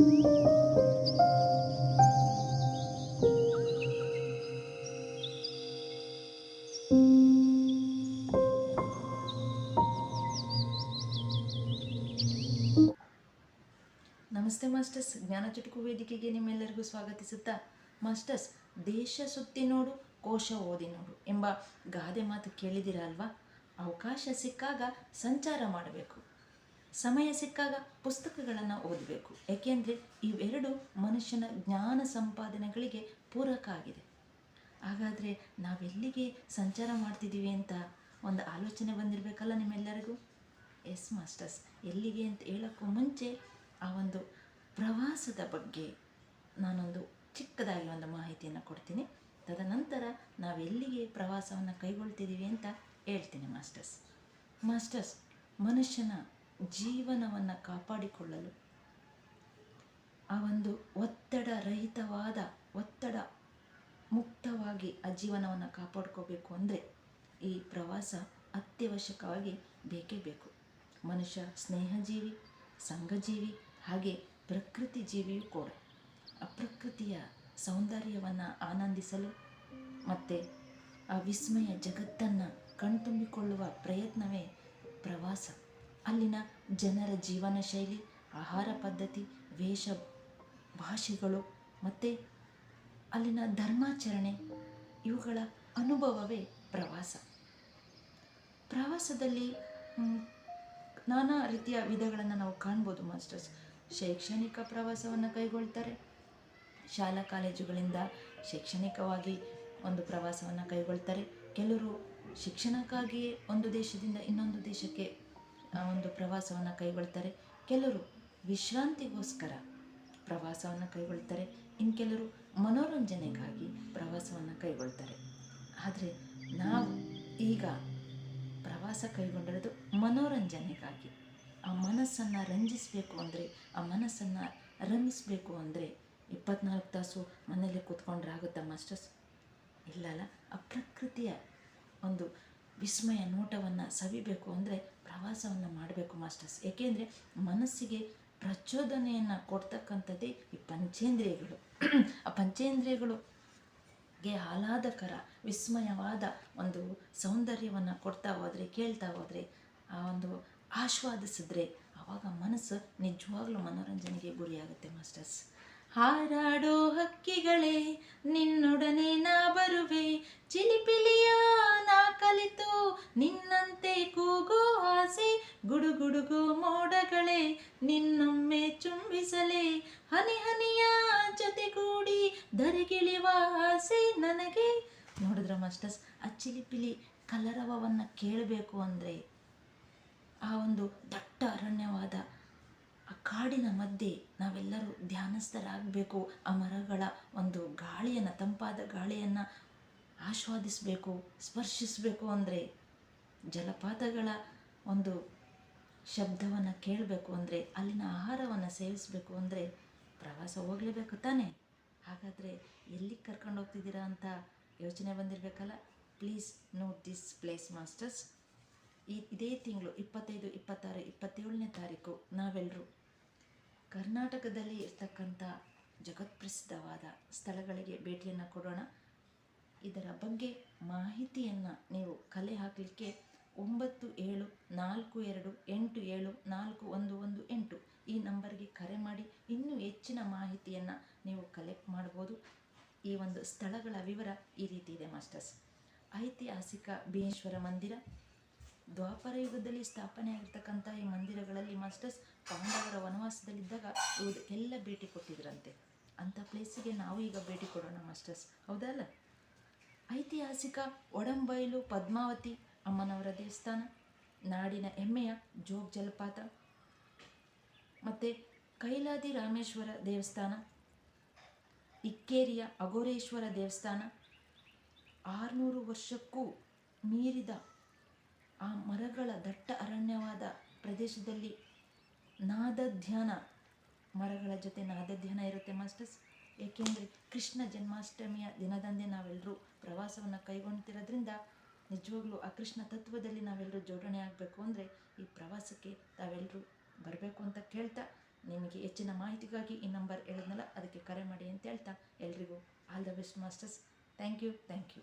ನಮಸ್ತೆ ಮಾಸ್ಟರ್ಸ್. ಜ್ಞಾನ ಚುಟುಕು ವೇದಿಕೆಗೆ ನಿಮ್ಮೆಲ್ಲರಿಗೂ ಸ್ವಾಗತಿಸುತ್ತಾ, ಮಾಸ್ಟರ್ಸ್, ದೇಶ ಸುತ್ತಿ ನೋಡು, ಕೋಶ ಓದಿ ನೋಡು ಎಂಬ ಗಾದೆ ಮಾತು ಕೇಳಿದಿರ ಅಲ್ವಾ ಅವಕಾಶ ಸಿಕ್ಕಾಗ ಸಂಚಾರ ಮಾಡಬೇಕು. ಸಮಯ ಸಿಕ್ಕಾಗ ಪುಸ್ತಕಗಳನ್ನು ಓದಬೇಕು. ಏಕೆಂದರೆ ಇವೆರಡು ಮನುಷ್ಯನ ಜ್ಞಾನ ಸಂಪಾದನೆಗಳಿಗೆ ಪೂರಕ ಆಗಿದೆ. ಹಾಗಾದರೆ ನಾವೆಲ್ಲಿಗೆ ಸಂಚಾರ ಮಾಡ್ತಿದ್ದೀವಿ ಅಂತ ಒಂದು ಆಲೋಚನೆ ಬಂದಿರಬೇಕಲ್ಲ ನಿಮ್ಮೆಲ್ಲರಿಗೂ? ಎಸ್ ಮಾಸ್ಟರ್ಸ್ ಎಲ್ಲಿಗೆ ಅಂತ ಹೇಳೋಕ್ಕೂ ಮುಂಚೆ ಆ ಒಂದು ಪ್ರವಾಸದ ಬಗ್ಗೆ ನಾನೊಂದು ಚಿಕ್ಕದಾಗಿ ಒಂದು ಮಾಹಿತಿಯನ್ನು ಕೊಡ್ತೀನಿ. ತದನಂತರ ನಾವೆಲ್ಲಿಗೆ ಪ್ರವಾಸವನ್ನು ಕೈಗೊಳ್ತಿದ್ದೀವಿ ಅಂತ ಹೇಳ್ತೀನಿ ಮಾಸ್ಟರ್ಸ್ ಮಾಸ್ಟರ್ಸ್ ಮನುಷ್ಯನ ಜೀವನವನ್ನು ಕಾಪಾಡಿಕೊಳ್ಳಲು. ಆ ಒಂದು ಒತ್ತಡ ರಹಿತವಾದ, ಒತ್ತಡ ಮುಕ್ತವಾಗಿ ಆ ಜೀವನವನ್ನು ಕಾಪಾಡ್ಕೋಬೇಕು ಅಂದರೆ ಈ ಪ್ರವಾಸ ಅತ್ಯವಶ್ಯಕವಾಗಿ ಬೇಕೇ ಬೇಕು. ಮನುಷ್ಯ ಸ್ನೇಹಜೀವಿ, ಸಂಘಜೀವಿ, ಹಾಗೆ ಪ್ರಕೃತಿ ಜೀವಿಯೂ ಕೂಡ. ಆ ಪ್ರಕೃತಿಯ ಸೌಂದರ್ಯವನ್ನು ಆನಂದಿಸಲು ಮತ್ತು ಆ ವಿಸ್ಮಯ ಜಗತ್ತನ್ನು ಕಣ್ತುಂಬಿಕೊಳ್ಳುವ ಪ್ರಯತ್ನವೇ ಪ್ರವಾಸ ಅಲ್ಲಿನ ಜನರ ಜೀವನ ಶೈಲಿ, ಆಹಾರ ಪದ್ಧತಿ, ವೇಷ ಭಾಷೆಗಳು ಮತ್ತು ಅಲ್ಲಿನ ಧರ್ಮಾಚರಣೆ, ಇವುಗಳ ಅನುಭವವೇ ಪ್ರವಾಸ. ಪ್ರವಾಸದಲ್ಲಿ ನಾನಾ ರೀತಿಯ ವಿಧಗಳನ್ನು ನಾವು ಕಾಣ್ಬೋದು ಮಾಸ್ಟರ್ಸ್. ಶೈಕ್ಷಣಿಕ ಪ್ರವಾಸವನ್ನು ಕೈಗೊಳ್ತಾರೆ. ಶಾಲಾ ಕಾಲೇಜುಗಳಿಂದ ಶೈಕ್ಷಣಿಕವಾಗಿ ಒಂದು ಪ್ರವಾಸವನ್ನು ಕೈಗೊಳ್ತಾರೆ. ಕೆಲವರು ಶಿಕ್ಷಣಕ್ಕಾಗಿಯೇ ಒಂದು ದೇಶದಿಂದ ಇನ್ನೊಂದು ದೇಶಕ್ಕೆ ಒಂದು ಪ್ರವಾಸವನ್ನು ಕೈಗೊಳ್ತಾರೆ. ಕೆಲವರು ವಿಶ್ರಾಂತಿಗೋಸ್ಕರ ಪ್ರವಾಸವನ್ನು ಕೈಗೊಳ್ತಾರೆ. ಇನ್ನು ಕೆಲವರು ಮನೋರಂಜನೆಗಾಗಿ ಪ್ರವಾಸವನ್ನು ಕೈಗೊಳ್ತಾರೆ. ಆದರೆ ನಾವು ಈಗ ಪ್ರವಾಸ ಕೈಗೊಂಡಿರೋದು ಮನೋರಂಜನೆಗಾಗಿ. ಆ ಮನಸ್ಸನ್ನು ರಂಜಿಸಬೇಕು ಅಂದರೆ, ಆ ಮನಸ್ಸನ್ನು ರಮಿಸಬೇಕು ಅಂದರೆ ಇಪ್ಪತ್ನಾಲ್ಕು ತಾಸು ಮನೆಯಲ್ಲೇ ಕೂತ್ಕೊಂಡ್ರೆ ಆಗುತ್ತಾ ಮಾಸ್ಟರ್ಸ್ ಇಲ್ಲಲ್ಲ, ಆ ಪ್ರಕೃತಿಯ ಒಂದು ವಿಸ್ಮಯ ನೋಟವನ್ನು ಸವಿಬೇಕು ಅಂದರೆ ಪ್ರವಾಸವನ್ನು ಮಾಡಬೇಕು ಮಾಸ್ಟರ್ಸ್. ಏಕೆಂದರೆ ಮನಸ್ಸಿಗೆ ಪ್ರಚೋದನೆಯನ್ನು ಕೊಡ್ತಕ್ಕಂಥದ್ದೇ ಈ ಪಂಚೇಂದ್ರಿಯಗಳು. ಆ ಪಂಚೇಂದ್ರಿಯಗಳು ಗೆ ಆಹ್ಲಾದಕರ, ವಿಸ್ಮಯವಾದ ಒಂದು ಸೌಂದರ್ಯವನ್ನು ಕೊಡ್ತಾ ಹೋದರೆ, ಕೇಳ್ತಾ ಹೋದರೆ, ಆ ಒಂದು ಆಶ್ವಾದಿಸಿದ್ರೆ ಆವಾಗ ಮನಸ್ಸು ನಿಜವಾಗ್ಲೂ ಮನೋರಂಜನೆಗೆ ಗುರಿಯಾಗುತ್ತೆ ಮಾಸ್ಟರ್ಸ್. ಹಾರಾಡೋ ಹಕ್ಕಿಗಳೇ, ನಿನ್ನೊಡನೆ ನಾ ಬರುವೆ ಚಿಲಿಪಿಲಿಯ ನಾ ಕಲಿತು ನಿನ್ನಂತೆ ಕೂಗು ಆಸೆ ಗುಡುಗುಡುಗು ಮೋಡಗಳೇ, ನಿನ್ನೊಮ್ಮೆ ಚುಂಬಿಸಲೇ. ಹನಿ ಹನಿಯ ಜೊತೆಗೂಡಿ ಧರಿಗಿಳಿವ ಆಸೆ ನನಗೆ. ನೋಡಿದ್ರ ಮಾಸ್ಟರ್ಸ್ ಅಚ್ಚಿಲಿ ಪಿಲಿ ಕಲರವವನ್ನು ಕೇಳಬೇಕು ಅಂದರೆ ಆ ಒಂದು ದಟ್ಟ ಅರಣ್ಯವಾದ ಆ ಕಾಡಿನ ಮಧ್ಯೆ ನಾವೆಲ್ಲರೂ ಧ್ಯಾನಸ್ಥರಾಗಬೇಕು. ಆ ಮರಗಳ ಒಂದು ಗಾಳಿಯನ್ನು, ತಂಪಾದ ಗಾಳಿಯನ್ನು ಆಸ್ವಾದಿಸಬೇಕು ಸ್ಪರ್ಶಿಸಬೇಕು ಅಂದರೆ ಜಲಪಾತಗಳ ಒಂದು ಶಬ್ದವನ್ನು ಕೇಳಬೇಕು ಅಂದರೆ, ಅಲ್ಲಿನ ಆಹಾರವನ್ನು ಸೇವಿಸಬೇಕು ಅಂದರೆ ಪ್ರವಾಸ ಹೋಗಲೇಬೇಕು ತಾನೇ. ಹಾಗಾದರೆ ಎಲ್ಲಿಗೆ ಕರ್ಕೊಂಡು ಹೋಗ್ತಿದ್ದೀರಾ ಅಂತ ಯೋಚನೆ ಬಂದಿರಬೇಕಲ್ಲ? Please note this place masters. ಈ ಇದೇ ತಿಂಗಳು ಇಪ್ಪತ್ತೈದು, ಇಪ್ಪತ್ತಾರು, ಇಪ್ಪತ್ತೇಳನೇ ತಾರೀಕು ನಾವೆಲ್ಲರೂ ಕರ್ನಾಟಕದಲ್ಲಿ ಇರ್ತಕ್ಕಂಥ ಜಗತ್ಪ್ರಸಿದ್ಧವಾದ ಸ್ಥಳಗಳಿಗೆ ಭೇಟಿಯನ್ನು ಕೊಡೋಣ. ಇದರ ಬಗ್ಗೆ ಮಾಹಿತಿಯನ್ನು ನೀವು ಕಲೆ ಹಾಕಲಿಕ್ಕೆ ಒಂಬತ್ತು ಏಳು ನಾಲ್ಕು ಎರಡು ಎಂಟು ಏಳು ನಾಲ್ಕು ಒಂದು ಒಂದು ಎಂಟು ಈ ನಂಬರ್ಗೆ ಕರೆ ಮಾಡಿ ಇನ್ನೂ ಹೆಚ್ಚಿನ ಮಾಹಿತಿಯನ್ನು ನೀವು ಕಲೆಕ್ಟ್ ಮಾಡ್ಬೋದು. ಈ ಒಂದು ಸ್ಥಳಗಳ ವಿವರ ಈ ರೀತಿ ಇದೆ ಮಾಸ್ಟರ್ಸ್ ಐತಿಹಾಸಿಕ ಬೀರೇಶ್ವರ ಮಂದಿರ. ದ್ವಾಪರ ಯುಗದಲ್ಲಿ ಸ್ಥಾಪನೆಯಾಗಿರ್ತಕ್ಕಂಥ ಈ ಮಂದಿರಗಳಲ್ಲಿ ಮಾಸ್ಟರ್ಸ್ ಪಾಂಡವರ ವನವಾಸದಲ್ಲಿದ್ದಾಗ ಇವುದಕ್ಕೆಲ್ಲ ಭೇಟಿ ಕೊಟ್ಟಿದ್ರಂತೆ. ಅಂಥ ಪ್ಲೇಸಿಗೆ ನಾವು ಈಗ ಭೇಟಿ ಕೊಡೋಣ ಮಾಸ್ಟರ್ಸ್ ಹೌದಲ್ಲ ಐತಿಹಾಸಿಕ ಒಡಂಬೈಲು ಪದ್ಮಾವತಿ ಅಮ್ಮನವರ ದೇವಸ್ಥಾನ, ನಾಡಿನ ಹೆಮ್ಮೆಯ ಜೋಗ ಜಲಪಾತ, ಮತ್ತು ಕೈಲಾದಿ ರಾಮೇಶ್ವರ ದೇವಸ್ಥಾನ, ಇಕ್ಕೇರಿಯ ಅಘೋರೇಶ್ವರ ದೇವಸ್ಥಾನ. ಆರುನೂರು ವರ್ಷಕ್ಕೂ ಮೀರಿದ ಆ ಮರಗಳ ದಟ್ಟ ಅರಣ್ಯವಾದ ಪ್ರದೇಶದಲ್ಲಿ ನಾದ ಧ್ಯಾನ ಮರಗಳ ಜೊತೆ ನಾದ ಇರುತ್ತೆ ಮಾಸ್ಟರ್ಸ್. ಏಕೆಂದರೆ ಕೃಷ್ಣ ಜನ್ಮಾಷ್ಟಮಿಯ ದಿನದಂದೇ ನಾವೆಲ್ಲರೂ ಪ್ರವಾಸವನ್ನು ಕೈಗೊಳ್ತಿರೋದ್ರಿಂದ ನಿಜವಾಗ್ಲೂ ಆ ಕೃಷ್ಣ ತತ್ವದಲ್ಲಿ ನಾವೆಲ್ಲರೂ ಜೋಡಣೆ ಆಗಬೇಕು ಅಂದರೆ ಈ ಪ್ರವಾಸಕ್ಕೆ ತಾವೆಲ್ಲರೂ ಬರಬೇಕು ಅಂತ ಕೇಳ್ತಾ ನಿಮಗೆ ಹೆಚ್ಚಿನ ಮಾಹಿತಿಗಾಗಿ ಈ ನಂಬರ್ ಹೇಳಿದ್ನಲ್ಲ, ಅದಕ್ಕೆ ಕರೆ ಮಾಡಿ ಅಂತ ಹೇಳ್ತಾ ಎಲ್ರಿಗೂ all the best masters. Thank you thank you